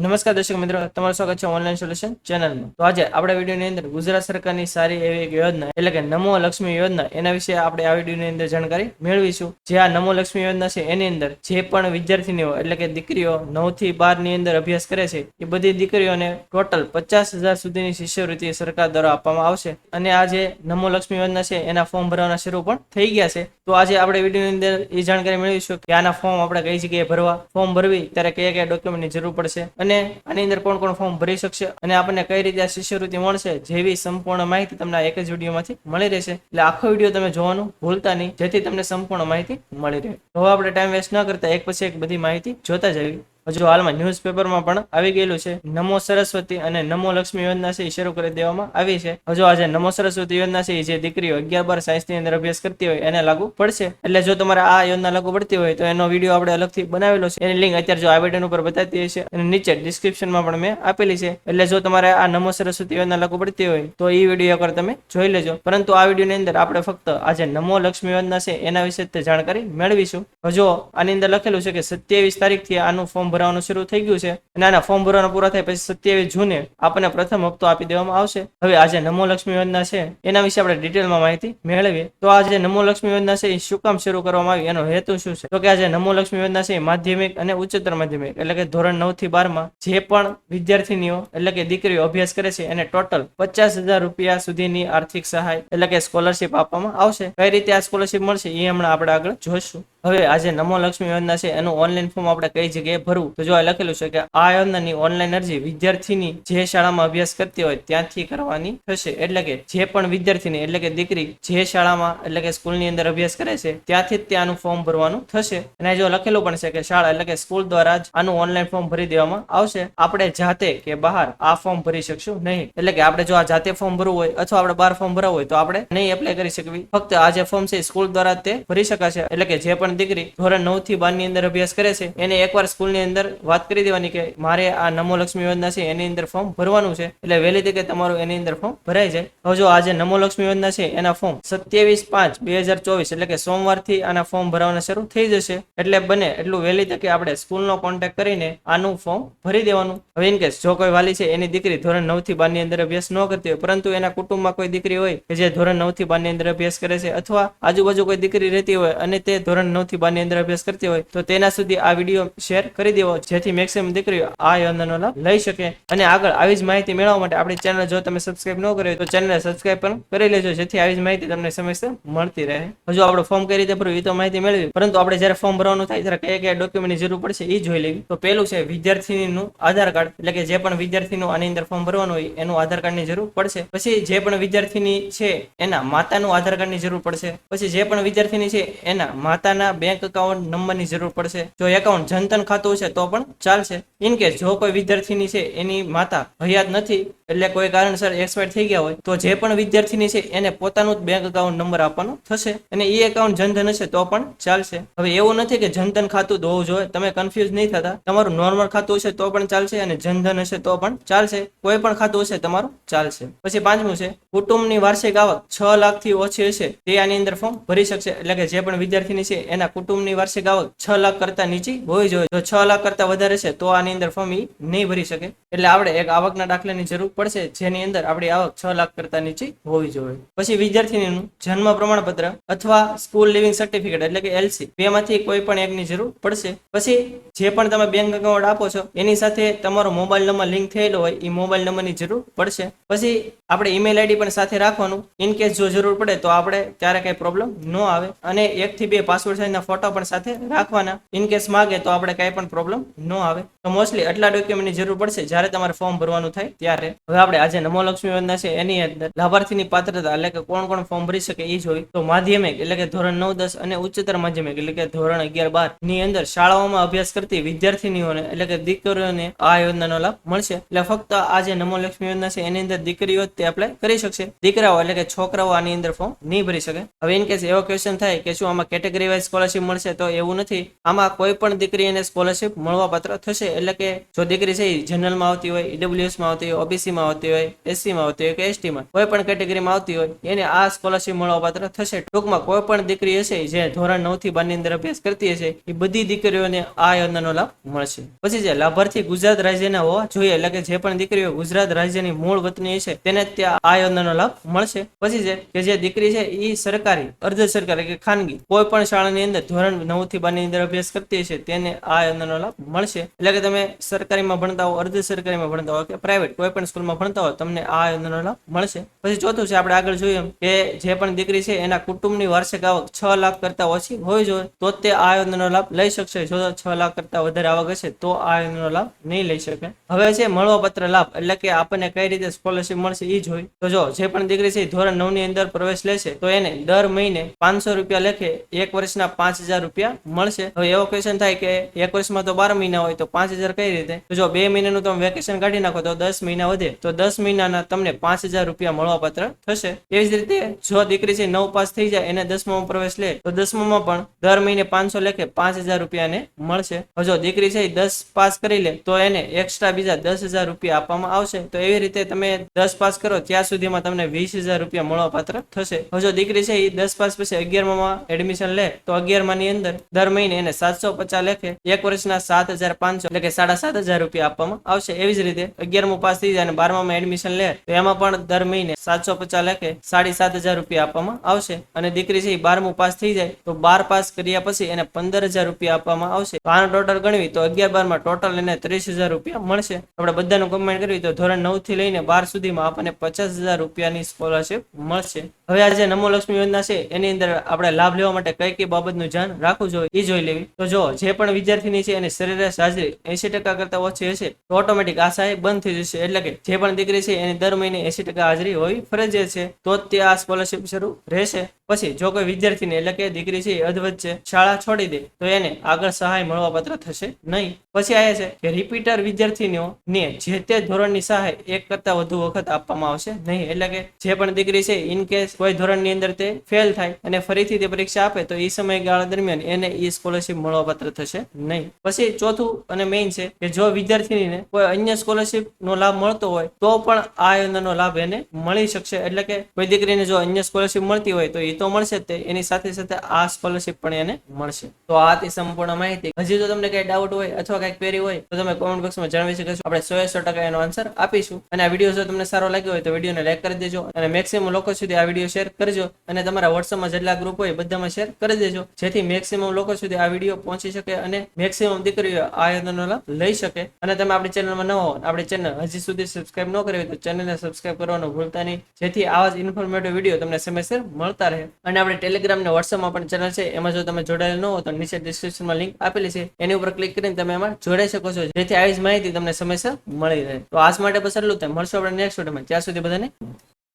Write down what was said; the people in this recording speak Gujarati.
નમસ્કાર દર્શક મિત્રો, તમારું સ્વાગત છે ઓનલાઈન સોલ્યુશન ચેનલમાં તો આજે આપણા વિડીયોની અંદર ગુજરાત સરકારની સારી એવી એક યોજના, એટલે કે નમો લક્ષ્મી યોજના, એના વિશે આપણે આ વિડીયોની અંદર જાણકારી મેળવીશું. જે આ નમો લક્ષ્મી યોજના છે, એની અંદર જે પણ વિદ્યાર્થીનીઓ, એટલે કે દીકરીઓ નવથી બારની અંદર અભ્યાસ કરે છે, એ બધી દીકરીઓને ટોટલ પચાસ હજાર સુધીની શિષ્યવૃત્તિ સરકાર દ્વારા આપવામાં આવશે. અને આ જે નમો લક્ષ્મી યોજના છે, એના ફોર્મ ભરવાના શરૂ પણ થઈ ગયા છે. તો આજે આપણે વિડીયોની અંદર એ જાણકારી મેળવીશું કે આના ફોર્મ આપણે કઈ જગ્યાએ ભરવા. ફોર્મ ભરવી, ત્યારે કયા કયા ડોક્યુમેન્ટની જરૂર પડશે. અને આની અંદર કોણ કોણ ફોર્મ ભરી શકશે અને આપણને કઈ રીતે શિષ્યવૃત્તિ મળશે જેવી સંપૂર્ણ માહિતી તમને એક જ વિડીયોમાંથી મળી રહેશે. એટલે આખો વીડિયો તમે જોવાનું ભૂલતા નહીં, જેથી તમને સંપૂર્ણ માહિતી મળી રહે. તો આપણે ટાઈમ વેસ્ટ ન કરતા, એક પછી એક બધી માહિતી જોતા જઈએ. હજુ હાલમાં ન્યૂઝપેપરમાં પણ આવી ગયેલું છે. નમો સરસ્વતી અને નમો લક્ષ્મી યોજના છે એ શરૂ કરી દેવામાં આવી છે. હજુ આજે નમો સરસ્વતી યોજના છે જે દીકરીઓ અગિયાર બાર સાયન્સની અંદર અભ્યાસ કરતી હોય એને લાગુ પડશે. એટલે જો તમારે આ યોજના લાગુ પડતી હોય તો એનો વીડિયો આપણે અલગથી બનાવેલો છે. એની લિંક અત્યારે જો આ બટન ઉપર બતાવતી હશે અને નીચે ડિસ્ક્રિપ્શનમાં પણ મેં આપેલી છે. એટલે જો તમારે આ નમો સરસ્વતી યોજના લાગુ પડતી હોય તો એ વીડિયો એકવાર તમે જોઈ લેજો. પરંતુ આ વિડીયોની અંદર આપણે ફક્ત આજે નમો લક્ષ્મી યોજના છે એના વિશે જાણકારી મેળવીશું. હજુ આની અંદર લખેલું છે કે સત્યાવીસ તારીખથી આનું ફોર્મ ભરવાનું શરૂ થઈ ગયું છે. અને આના ફોર્મ ભરવાનું પૂરા થાય પછી સત્યાવીસ જૂને આપણને પ્રથમ હપ્તો આપી દેવામાં આવશે. હવે આ નમો લક્ષ્મી યોજના છે, એના વિશે આપણે ડિટેલમાં માહિતી મેળવીએ. તો આ જે નમો લક્ષ્મી યોજના છે, એ શું કામ શરૂ કરવામાં આવી એનો હેતુ શું છે? તો કે આ નમો લક્ષ્મી યોજના છે, એ માધ્યમિક અને ઉચ્ચતર માધ્યમિક, એટલે કે ધોરણ નવથી બારમાં જે પણ વિદ્યાર્થીનીઓ, એટલે કે દીકરીઓ અભ્યાસ કરે છે, એને ટોટલ પચાસ હજાર રૂપિયા સુધીની આર્થિક સહાય, એટલે કે સ્કોલરશીપ આપવામાં આવશે. કઈ રીતે આ સ્કોલરશીપ મળશે, એ હમણાં આપણે આગળ જોઈશું. હવે આ જે નમો લક્ષ્મી યોજના છે, એનું ઓનલાઈન ફોર્મ આપણે કઈ જગ્યાએ ભરવું? તો જો આ લખેલું છે કે આ યોજનાની ઓનલાઈન અરજી વિદ્યાર્થીની જે શાળામાં અભ્યાસ કરતી હોય ત્યાંથી કરવાની થશે. એટલે કે જે પણ વિદ્યાર્થીની, એટલે કે દીકરી જે શાળામાં, એટલે કે સ્કૂલની અંદર અભ્યાસ કરે છે, ત્યાંથી જ ત્યાંનું ફોર્મ ભરવાનું થશે. અને જો લખેલું પણ છે કે શાળા, એટલે કે સ્કૂલ દ્વારા જ આનું ઓનલાઈન ફોર્મ ભરી દેવામાં આવશે. આપણે જાતે કે બહાર આ ફોર્મ ભરી શકશું નહીં. એટલે કે આપણે જો આ જાતે ફોર્મ ભરવું હોય અથવા આપણે બહાર ફોર્મ ભરવું હોય તો આપણે નહીં એપ્લાય કરી શકવી. ફક્ત આ જે ફોર્મ છે સ્કૂલ દ્વારા તે ભરી શકાશે. એટલે કે જે પણ દીકરી ધોરણ નવથી બારની અંદર અભ્યાસ કરે છે. એને એકવાર સ્કૂલની અંદર વાત કરી દેવાની કે મારે આ નમો લક્ષ્મી યોજના છે, એની અંદર ફોર્મ ભરવાનું છે. એટલે વહેલી તકે તમારું એની અંદર ફોર્મ ભરાઈ જાય. હવે જો આજે નમો લક્ષ્મી યોજના છે, એના ફોર્મ સત્યાવીસ પાંચ બે હજાર ચોવીસ એટલે કે સોમવારથી આના ફોર્મ ભરવાના શરૂ થઈ જશે. એટલે બને એટલું વહેલી તકે આપણે સ્કૂલનો કોન્ટેક્ટ કરીને આનું ફોર્મ ભરી દેવાનું. હવે ઇન કેસ જો કોઈ વાલી છે, એની દીકરી ધોરણ નવથી બારની અંદર અભ્યાસ ન કરતી હોય, પરંતુ એના કુટુંબમાં કોઈ દીકરી હોય કે જે ધોરણ નવથી બારની અંદર અભ્યાસ કરે છે, અથવા આજુબાજુ કોઈ દીકરી રહેતી હોય અને તે ધોરણ નવ થી બારની અંદર અભ્યાસ કરતી હોય, તો તેના સુધી આ વીડિયો શેર કરી દેવો, જેથી મેક્સિમમ દીકરીઓ આ યોજનાનો લાભ લઈ શકે. અને આગળ આવી જ માહિતી મેળવવા માટે આપણી ચેનલ જો તમે સબસ્ક્રાઇબ ન કરી તો ચેનલને સબસ્ક્રાઇબ પણ કરી લેજો, જેથી આવી જ માહિતી તમને સમયસર મળતી રહે. હજુ આપણે ફોર્મ કઈ રીતે ભરવું એ તો માહિતી મેળવી, પરંતુ આપણે જ્યારે ફોર્મ ભરવાનું થાય, ત્યારે કયા કયા ડોક્યુમેન્ટની જરૂર પડશે એ જોઈ લેવી. તો પેલું છે વિદ્યાર્થીનું આધાર કાર્ડ, એટલે કે જે પણ વિદ્યાર્થીનું આની અંદર ફોર્મ ભરવાનું હોય, એનું આધાર કાર્ડની જરૂર પડશે. પછી જે પણ વિદ્યાર્થીની છે, એના માતાનું આધાર કાર્ડની જરૂર પડશે. પછી જે પણ વિદ્યાર્થીની છે, એના માતાના બેંક એકાઉન્ટ નંબરની જરૂર પડશે. જો એકાઉન્ટ જનધન ખાતું છે તો પણ ચાલશે. ઇન કેસ જો કોઈ વિદ્યાર્થીની છે, એની માતા હયાત નથી એટલે કોઈ કારણસર એક્સપાયર થઈ ગયા હોય, તો જે પણ વિદ્યાર્થીની છે એને પોતાનું જ બેંક એકાઉન્ટ નંબર આપવાનો થશે અને એ એકાઉન્ટ જનધન હશે તો પણ ચાલશે. હવે એવું નથી કે જનધન ખાતું હોવું જોઈએ તમે કન્ફ્યુઝ નહીં થતા. તમારું નોર્મલ ખાતું હશે તો પણ ચાલશે અને જનધન હશે તો પણ ચાલશે. કોઈ પણ ખાતું હશે તમારું ચાલશે. પછી પાંચમું છે, કુટુંબની વાર્ષિક આવક છ લાખથી ઓછી હશે. તે આની અંદર ફોર્મ ભરી શકશે. એટલે કે જે પણ વિદ્યાર્થીની છે એના કુટુંબની વાર્ષિક આવક છ લાખ કરતા નીચી હોવી જોઈએ જો છ લાખ કરતા વધારે છે, તો આની અંદર ફોર્મ એ નહીં ભરી શકે. એટલે આપણે એક આવકના દાખલાની જરૂર પડશે જેની અંદર આપણી આવક છ લાખ કરતા નીચી હોવી જોઈએ. પછી વિદ્યાર્થીનીનું જન્મ પ્રમાણપત્ર અથવા સ્કૂલ લિવિંગ સર્ટિફિકેટ એટલે કે એલસી બેમાંથી કોઈ પણ એકની જરૂર પડશે. પછી જે પણ તમે બેંક એકાઉન્ટ આપો છો, એની સાથે તમારો મોબાઈલ નંબર લિંક થયેલો હોય એ મોબાઈલ નંબરની જરૂર પડશે. પછી આપણે ઈમેલ આઈડી પણ સાથે રાખવાનું. ઇન કેસ જો જરૂર પડે તો આપણે ત્યારે કઈ પ્રોબ્લેમ ન આવે. અને એક થી બે પાસપોર્ટ સાઇઝના ફોટો પણ સાથે રાખવાના. ઇન કેસ માગે તો આપણે કઈ પણ પ્રોબ્લેમ ન આવે. તો મોસ્ટલી આટલા ડોક્યુમેન્ટની જરૂર પડશે. જ્યારે તમારે ફોર્મ ભરવાનું થાય ત્યારે. હવે આપણે આજે નમો લક્ષ્મી યોજના છે, એની અંદર લાભાર્થીની પાત્રતા એટલે કે કોણ કોણ ફોર્મ ભરી શકે એ જોઈ. તો માધ્યમિક એટલે કે ધોરણ નવ, દસ અને ઉચ્ચતર માધ્યમિક એટલે કે ધોરણ અગિયાર, બારની અંદર શાળાઓમાં અભ્યાસ કરતી વિદ્યાર્થીનીઓને એટલે કે દીકરીઓને આ યોજનાનો લાભ મળશે. એટલે ફક્ત આ જે નમો લક્ષ્મી યોજના છે, એની અંદર દીકરીઓ તે એપ્લાય કરી શકશે. દીકરાઓ એટલે કે છોકરાઓ આની અંદર ફોર્મ નહીં ભરી શકે. હવે ઇન કેસ એવો ક્વેશ્ચન થાય કે શું આમાં કેટેગરી વાઇઝ સ્કોલરશિપ મળશે? તો એવું નથી. આમાં કોઈ પણ દીકરી એને સ્કોલરશિપ મળવા પાત્ર થશે. એટલે કે જો દીકરી છે જનરલમાં આવતી હોય ઈડબ્લ્યુએસમાં આવતી હોય ઓબીસીમાં ઓબીસીમાં આવતી હોય એસસીમાં આવતી હોય કે એસટીમાં કોઈ પણ કેટેગરીમાં આવતી હોય, એને આ સ્કોલરશીપ મળવાપાત્ર થશે. ટૂંકમાં કોઈ પણ દીકરી હશે જે ધોરણ નવથી બારની અંદર અભ્યાસ કરતી હશે એ બધી દીકરીઓને આ યોજનાનો લાભ મળશે. પછી જે લાભાર્થી ગુજરાત રાજ્યના હોવા જોઈએ, એટલે કે જે પણ દીકરીઓ ગુજરાત રાજ્યની મૂળ વતની હશે, તેને ત્યાં આ યોજનાનો લાભ મળશે. પછી છે કે જે દીકરી છે એ સરકારી, અર્ધ સરકારી કે ખાનગી, કોઈ પણ શાળાની અંદર ધોરણ નવથી બારની અંદર અભ્યાસ કરતી હશે, તેને આ યોજનાનો લાભ મળશે. એટલે કે તમે સરકારીમાં ભણતા હો, અર્ધ સરકારીમાં ભણતા હો કે પ્રાઇવેટ કોઈ પણ સ્કૂલમાં ભણતા હોય, તમને આ યોજનાનો લાભ મળશે. પછી ચોથું છે, આપણે આગળ જોઈએ કે જે પણ દીકરી છે, એના કુટુંબની વાર્ષિક આવક છ લાખ કરતા ઓછી હોવી જોઈએ તો તે આ યોજનાનો લાભ લઈ શકશે. જો છ લાખ કરતા વધારે આવક હશે, તો આ યોજનાનો લાભ નહીં લઈ શકે. હવે છે, મળવાપત્ર લાભ, એટલે કે આપણને કઈ રીતે સ્કોલરશીપ મળશે એ જોઈ તો જો, જે પણ દીકરી છે ધોરણ નવની અંદર પ્રવેશ લેશે, તો એને દર મહિને પાંચસો રૂપિયા લેખે એક વર્ષના પાંચ હજાર રૂપિયા મળશે. હવે એવો ક્વેશ્ચન થાય કે એક વર્ષમાં તો બાર મહિના હોય, તો પાંચ હજાર કઈ રીતે? જો બે મહિનાનું તમે વેકેશન કાઢી નાખો, તો દસ મહિના વધે. તો દસ મહિનાના તમને પાંચ હજાર રૂપિયા મળવાપાત્ર થશે. એવી જ રીતે જો દીકરી છે નવ પાસ થઈ જાય, એને દસમામાં પ્રવેશ લે, તો દસમામાં પણ દર મહિને પાંચસો લેખે પાંચ હજાર રૂપિયા મળશે. જો દીકરી છે દસ પાસ કરી લે, તો એને એક્સ્ટ્રા બીજા દસ હજાર રૂપિયા આપવામાં આવશે. તો એવી રીતે તમે દસ પાસ કરો, ત્યાં સુધીમાં તમને વીસ હજાર રૂપિયા મળવાપાત્ર થશે. હવે જો દીકરી છે એ દસ પાસ પછી અગિયારમાં એડમિશન લે, તો અગિયારમાં ની અંદર દર મહિને એને સાતસો પચાસ લેખે એક વર્ષના સાત હજાર પાંચસો, એટલે કે સાડા સાત હજાર રૂપિયા આપવામાં આવશે. એવી જ રીતે અગિયારમું પાસ થઈ જાય અને બારમામાં એડમિશન લે, તો એમાં પણ દર મહિને સાતસો પચાસ લેખે સાડી સાત હજાર રૂપિયા આપવામાં આવશે. અને દીકરી છે બારમું પાસ થઈ જાય, તો બાર પાસ કર્યા પછી એને પંદર હજાર રૂપિયા આપવામાં આવશે. આનો ટોટલ ગણવી, તો અગિયાર બારમાં ટોટલ એને ત્રીસ હજાર રૂપિયા મળશે. આપણે બધાનું કમ્બાઈન કરવી, તો ધોરણ નવથી લઈને બાર સુધીમાં આપણને પચાસ હજાર રૂપિયાની સ્કોલરશીપ મળશે. હવે આ જે નમો લક્ષ્મી યોજના છે, એની અંદર આપણે લાભ લેવા માટે કઈ કઈ બાબતનું ધ્યાન રાખવું જોઈએ, એ જોઈ લેવી. તો જો જે પણ વિદ્યાર્થીની છે, એની સરેરાશ હાજરી એસી ટકા કરતા ઓછી હશે, તો ઓટોમેટિક આ સહાય બંધ થઈ જશે. એટલે કે જે પણ દીકરી છે, એની દર મહિને એસી ટકા હાજરી હોવી ફરજિયાત છે. તો જ તે આ સ્કોલરશીપ શરૂ રહેશે. પછી જો કોઈ વિદ્યાર્થીને એટલે કે દીકરી છે અધવત છે શાળા છોડી દે, તો એને આગળ સહાય મળવાપાત્ર થશે નહીં. પછી આ છે કે રિપીટર વિદ્યાર્થીનીઓ ને જે તે ધોરણની સહાય એક કરતા વધુ વખત આપવામાં આવશે નહીં. એટલે કે જે પણ દીકરી છે ઇન કેસ કોઈ ધોરણની અંદર તે ફેલ થાય અને ફરીથી તે પરીક્ષા આપે, તો એ સમયગાળા દરમિયાન એને એ સ્કોલરશીપ મળવાપાત્ર થશે નહીં. પછી ચોથું અને મેઇન છે કે જો વિદ્યાર્થીનીને કોઈ અન્ય સ્કોલરશીપ નો લાભ મળતો હોય, તો પણ આ યોજનાનો લાભ એને મળી શકશે. એટલે કે કોઈ દીકરીને જો અન્ય સ્કોલરશીપ મળતી હોય, તો એ તો મળશે તે. એની સાથે સાથે આ સ્કોલરશીપ પણ એને મળશે. તો આ હતી સંપૂર્ણ માહિતી. હજી જો તમને કઈ ડાઉટ હોય અથવા કઈ ક્વેરી હોય, તો તમે કોમેન્ટ બોક્સમાં જણાવી શકો છો. આપણે સો સો ટકા એનો આન્સર આપીશું. અને આ વીડિયો જો તમને સારો લાગ્યો હોય તો વિડીયોને લાઈક કરી દેજો. અને મેક્સિમમ લોકો સુધી આ વીડિયો શેર કરજો. અને તમારા વોટ્સઅપમાં જેટલા ગ્રુપ હોય બધામાં શેર કરી દેજો. જેથી મેક્સિમમ લોકો સુધી આ વીડિયો પહોંચી શકે અને મેક્સિમમ દીકરીઓ આ યોજનાનો લાભ લઈ શકે. અને તમે આપણી ચેનલમાં ન હો આપણી ચેનલ હજી સુધી સબસ્ક્રાઇબ ન કરી હોય તો ચેનલને સબસ્ક્રાઇબ કરવાનું ભૂલતા નહીં. જેથી આવા જ ઇન્ફોર્મેટિવ વીડિયો તમને સમયસર મળતા રહે. અને આપણે ટેલિગ્રામ ને વોટ્સઅપમાં પણ ચેનલ છે. એમાં જો તમે જોડાયેલ ન હો તો નીચે ડિસ્ક્રિપ્શનમાં લિંક આપેલી છે. એની ઉપર ક્લિક કરીને તમે એમાં જોડાઈ શકો છો. જેથી આવી જ માહિતી તમને સમયસર મળી રહે. તો આજ માટે બસ એટલું. મળશું આપણે નેક્સ્ટ વિડીયોમાં ત્યાં સુધી બધાને